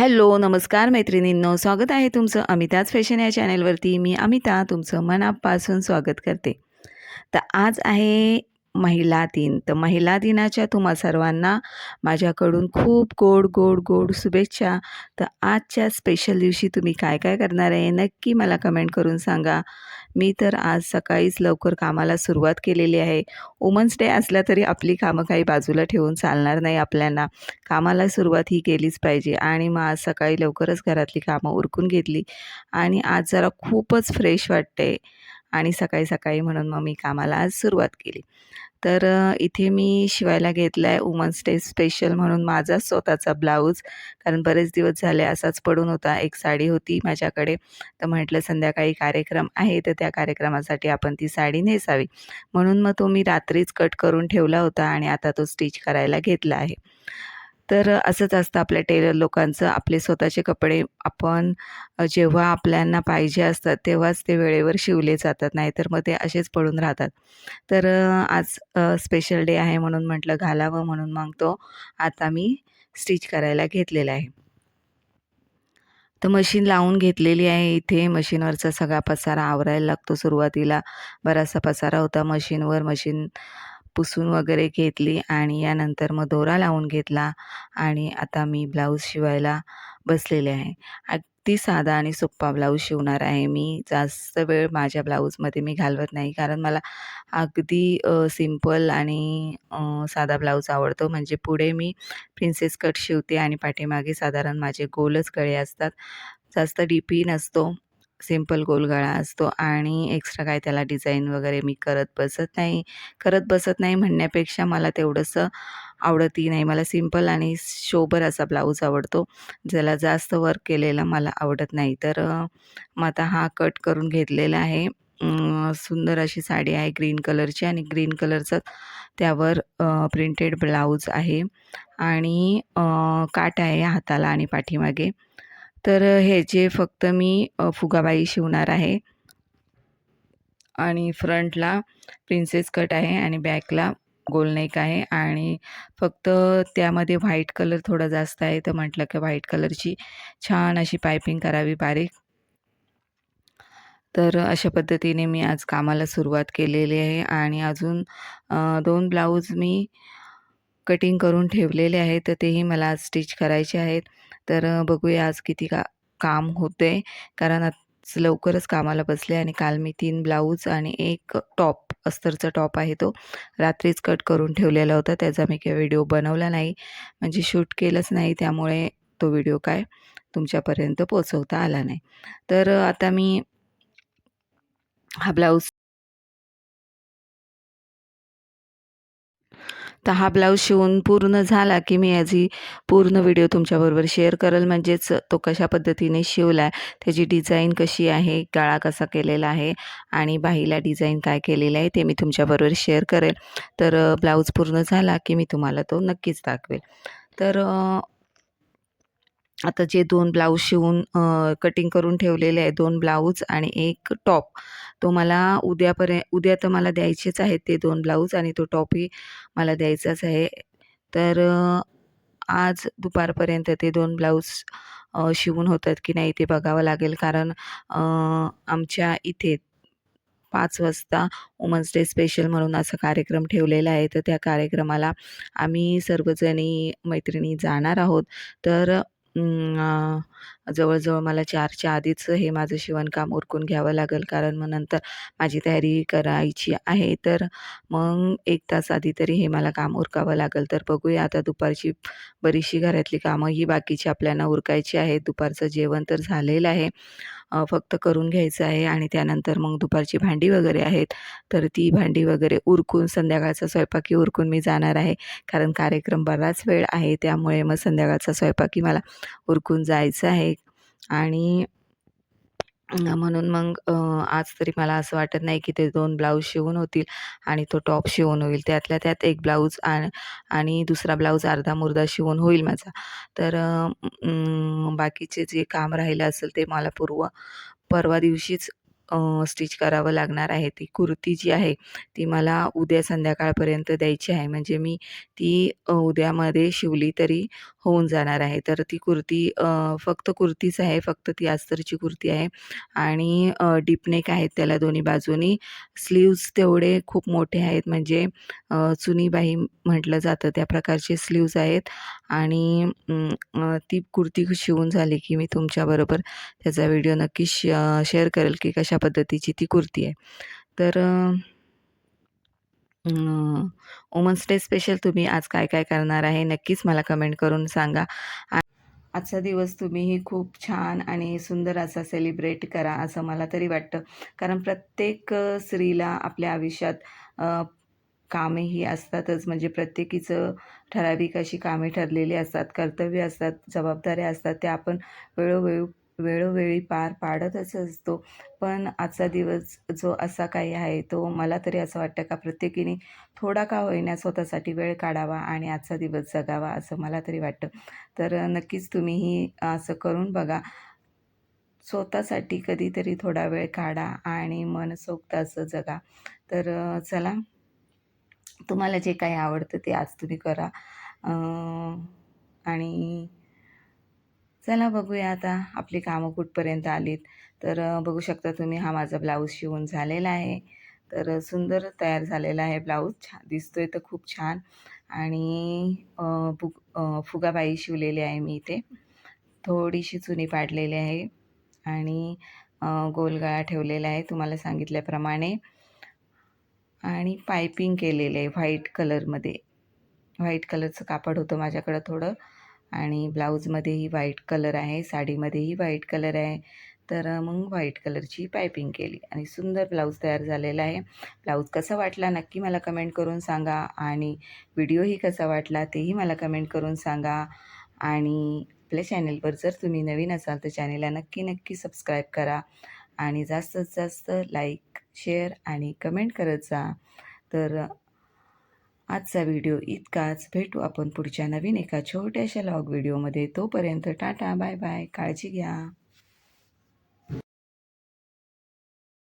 Hello नमस्कार मैत्रिणींनो स्वागत आहे तुमचं अमिताज फॅशन या चॅनलवरती. मी अमिता तुमचं मनापासून स्वागत करते. तर आज आहे महिला दिन. तर महिला दिनाच्या तुम्हा सर्वांना माझ्याकडून खूप गोड गोड गोड शुभेच्छा. तर आजच्या स्पेशल दिवशी तुम्ही काय काय करणार आहे? नक्की मला कमेंट करून सांगा. मी तर आज सकाळीच लवकर कामाला सुरुवात केलेली आहे. वुमन्स डे असला तरी आपली कामं काही बाजूला ठेवून चालणार नाही आपल्याला कामाला सुरुवात ही केलीच पाहिजे आणि मग आज सकाळी लवकरच घरातली कामं उरकून घेतली. आणि आज जरा खूपच फ्रेश वाटते आणि सकाळी सकाळी म्हणून मग मी कामाला आज सुरुवात केली. तर इथे मी शिवायला घेतला आहे वुमन्स डे स्पेशल म्हणून माझा स्वतःचा ब्लाऊज. कारण बरेच दिवस झाले असाच पडून होता. एक साडी होती माझ्याकडे. तर म्हटलं संध्याकाळी कार्यक्रम आहे तर त्या कार्यक्रमासाठी आपण ती साडी नेसावी. म्हणून मग तो मी रात्रीच कट करून ठेवला होता आणि आता तो स्टिच करायला घेतला आहे. तर असंच असतं आपल्या टेलर लोकांचं. आपले स्वतःचे कपडे आपण जेव्हा आपल्यांना पाहिजे असतात तेव्हाच ते वेळेवर शिवले जातात नाहीतर मग ते असेच पडून राहतात. तर आज स्पेशल डे आहे म्हणून म्हटलं घालावं म्हणून मग तो आता मी स्टिच करायला घेतलेला आहे. तर मशीन लावून घेतलेली आहे इथे. मशीनवरचा सगळा पसारा आवरायला लागतो सुरुवातीला. बराचसा पसारा होता मशीनवर मशीन पुसून वगैरे घेतली आणि यानंतर मग दोरा लावून घेतला आणि आता मी ब्लाऊज शिवायला बसलेले आहे. अगदी साधा आणि सोप्पा ब्लाऊज शिवणार आहे मी. जास्त वेळ माझ्या ब्लाऊजमध्ये मी घालवत नाही कारण मला अगदी सिंपल आणि साधा ब्लाऊज आवडतो. म्हणजे पुढे मी प्रिन्सेस कट शिवते आणि पाठीमागे साधारण माझे गोलच गळे असतात. जास्त डीपी नसतो. सिंपल गोल गळा असतो आणि एक्स्ट्रा काय त्याला डिझाईन वगैरे मी करत बसत नाही. करत बसत नाही म्हणण्यापेक्षा मला तेवढंसं आवडतही नाही. मला सिंपल आणि शोभर असा ब्लाऊज आवडतो. ज्याला जास्त वर्क केलेलं मला आवडत नाही. तर मग आता हा कट करून घेतलेला आहे. सुंदर अशी साडी आहे ग्रीन कलरची आणि ग्रीन कलरचं त्यावर प्रिंटेड ब्लाऊज आहे. आणि काट काठ आहे हाताला आणि पाठीमागे. तर हे जे फक्त मी फुगाबाई शिवणार आहे आणि फ्रंटला प्रिन्सेस कट आहे आणि बॅकला गोलनेक आहे आणि फक्त त्यामध्ये व्हाईट कलर थोडा जास्त आहे तर म्हटलं की व्हाईट कलरची छान अशी पायपिंग करावी बारीक. तर अशा पद्धतीने मी आज कामाला सुरुवात केलेली आहे आणि अजून दोन ब्लाऊज मी कटिंग करून ठेवलेले आहेत तर तेही मला स्टिच करायचे आहेत. तर बघूया आज किती का काम होते कारण आज लवकरच कामाला बसले आणि काल मी तीन ब्लाऊज आणि एक टॉप अस्तरचा टॉप आहे तो रात्रीच कट करून ठेवलेला होता. त्याचा मी काही व्हिडिओ बनवला नाही. म्हणजे शूट केलंच नाही. त्यामुळे तो व्हिडिओ काय तुमच्यापर्यंत पोचवता आला नाही. तर आता मी हा ब्लाऊज तर हा ब्लाऊज शिवून पूर्ण झाला की मी याची पूर्ण व्हिडिओ तुमच्याबरोबर शेअर करेल. म्हणजेच तो कशा पद्धतीने शिवला आहे त्याची डिझाईन कशी आहे गळा कसा केलेला आहे आणि बाहीला डिझाईन काय केलेलं आहे ते मी तुमच्याबरोबर शेअर करेल. तर ब्लाऊज पूर्ण झाला की मी तुम्हाला तो नक्कीच दाखवेल. तर आता जे दोन ब्लाऊज शिवून कटिंग करून ठेवलेले आहे दोन ब्लाऊज आणि एक टॉप. तो मला उद्यापर्यंत उद्या तर मला द्यायचेच आहेत ते दोन ब्लाऊज आणि तो टॉपही मला द्यायचाच आहे. तर आज दुपारपर्यंत ते दोन ब्लाऊज शिवून होतात की नाही ते बघावं लागेल. कारण आमच्या इथे पाच वाजता वुमन्स डे स्पेशल म्हणून असा कार्यक्रम ठेवलेला आहे. तर त्या कार्यक्रमाला आम्ही सर्वजणी मैत्रिणी जाणार आहोत. तर जवळजवळ मला चारच्या आधीच हे माझं शिवणकाम उरकून घ्यावं लागेल. कारण मग नंतर माझी तयारी करायची आहे. तर मग एक तास आधी तरी हे मला काम उरकावं लागेल. तर बघूया आता दुपारची बरीचशी घरातली कामं ही बाकीची आपल्याला उरकायची आहेत. दुपारचं जेवण तर झालेलं आहे. फक्त करून घ्यायचं आहे आणि त्यानंतर मग दुपारची भांडी वगैरे आहेत तर ती भांडी वगैरे उरकून संध्याकाळचा स्वयंपाकी उरकून मी जाणार आहे. कारण कार्यक्रम बराच वेळ आहे त्यामुळे मग संध्याकाळचा स्वयंपाकी मला उरकून जायचं आहे. आणि म्हणून मग आज तरी मला असं वाटत नाही की ते दोन ब्लाऊज शिवून होतील आणि तो टॉप शिवून होईल. त्यातल्या त्यात एक ब्लाऊज आणि आणि दुसरा ब्लाऊज अर्धा मुर्दा शिवून होईल माझा. तर बाकीचे जे काम राहिलं असेल ते मला पूर्व परवा दिवशीच स्टिच करावं लागणार आहे. ती कुर्ती जी आहे ती मला उद्या संध्याकाळपर्यंत द्यायची आहे. म्हणजे मी ती उद्यामध्ये शिवली तरी होऊन जाणार आहे. तर ती कुर्ती फक्त कुर्तीच आहे. फक्त ती आस्तरची कुर्ती आहे. आणि डीपनेक आहेत त्याला दोन्ही बाजूनी. स्लीव्ज तेवढे खूप मोठे आहेत. म्हणजे चुनीबाई म्हटलं जातं. त्या प्रकारचे स्लीव्ज आहेत. आणि ती कुर्ती शिवून झाली की मी तुमच्याबरोबर त्याचा व्हिडिओ नक्की श शेअर करेल की कशा पद्धतीची ती कुर्ती आहे. तर वुमन्स डे स्पेशल तुम्ही आज काय काय करणार आहे नक्कीच मला कमेंट करून सांगा. आजचा दिवस तुम्हीही खूप छान आणि सुंदर असा सेलिब्रेट करा असं मला तरी वाटतं. कारण प्रत्येक स्त्रीला आपल्या आयुष्यात कामे ही असतातच. म्हणजे प्रत्येकीचं ठराविक अशी कामे ठरलेली असतात कर्तव्य असतात जबाबदाऱ्या असतात त्या आपण वेळोवेळी वेळोवेळी पार पाडतच असतो. पण आजचा दिवस जो असा काही आहे तो मला तरी असं वाटतं का प्रत्येकीने थोडा का होईना स्वतःसाठी वेळ काढावा आणि आजचा दिवस जगावा असं मला तरी वाटतं. तर नक्कीच तुम्हीही असं करून बघा. स्वतःसाठी कधीतरी थोडा वेळ काढा आणि मनसोक्त असं जगा. तर चला तुम्हाला जे काही आवडतं ते आज तुम्ही करा. आणि चला बघूया आता आपली कामं कुठपर्यंत आलीत. तर बघू शकता तुम्ही हा माझा ब्लाऊज शिवून झालेला आहे. तर सुंदर तयार झालेला आहे ब्लाऊज. छान दिसतोय तर खूप छान. आणि फुग फुगाबाई शिवलेली आहे मी इथे. थोडीशी चुनी पाडलेली आहे. आणि गोलगळा ठेवलेला आहे तुम्हाला सांगितल्याप्रमाणे. आणि पायपिंग केलेले आहे व्हाईट कलरमध्ये. व्हाईट कलरचं कापड होतं माझ्याकडं थोडं. आणि ब्लाऊजमध्येही व्हाईट कलर आहे साडीमध्येही व्हाईट कलर आहे. तर मग व्हाईट कलरची पायपिंग केली आणि सुंदर ब्लाऊज तयार झालेला आहे. ब्लाऊज कसा वाटला नक्की मला कमेंट करून सांगा आणि व्हिडिओही कसा वाटला तेही मला कमेंट करून सांगा. आणि आपल्या चॅनेलवर जर तुम्ही नवीन असाल तर चॅनेलला नक्की नक्की सबस्क्राईब करा आणि जास्तीत जास्त लाईक शेअर आणि कमेंट करत जा. तर आजचा व्हिडिओ इतकाच. भेटू आपण पुढच्या नवीन एका छोट्याशा लॉग व्हिडिओमध्ये. तोपर्यंत टाटा बाय बाय. काळजी घ्या.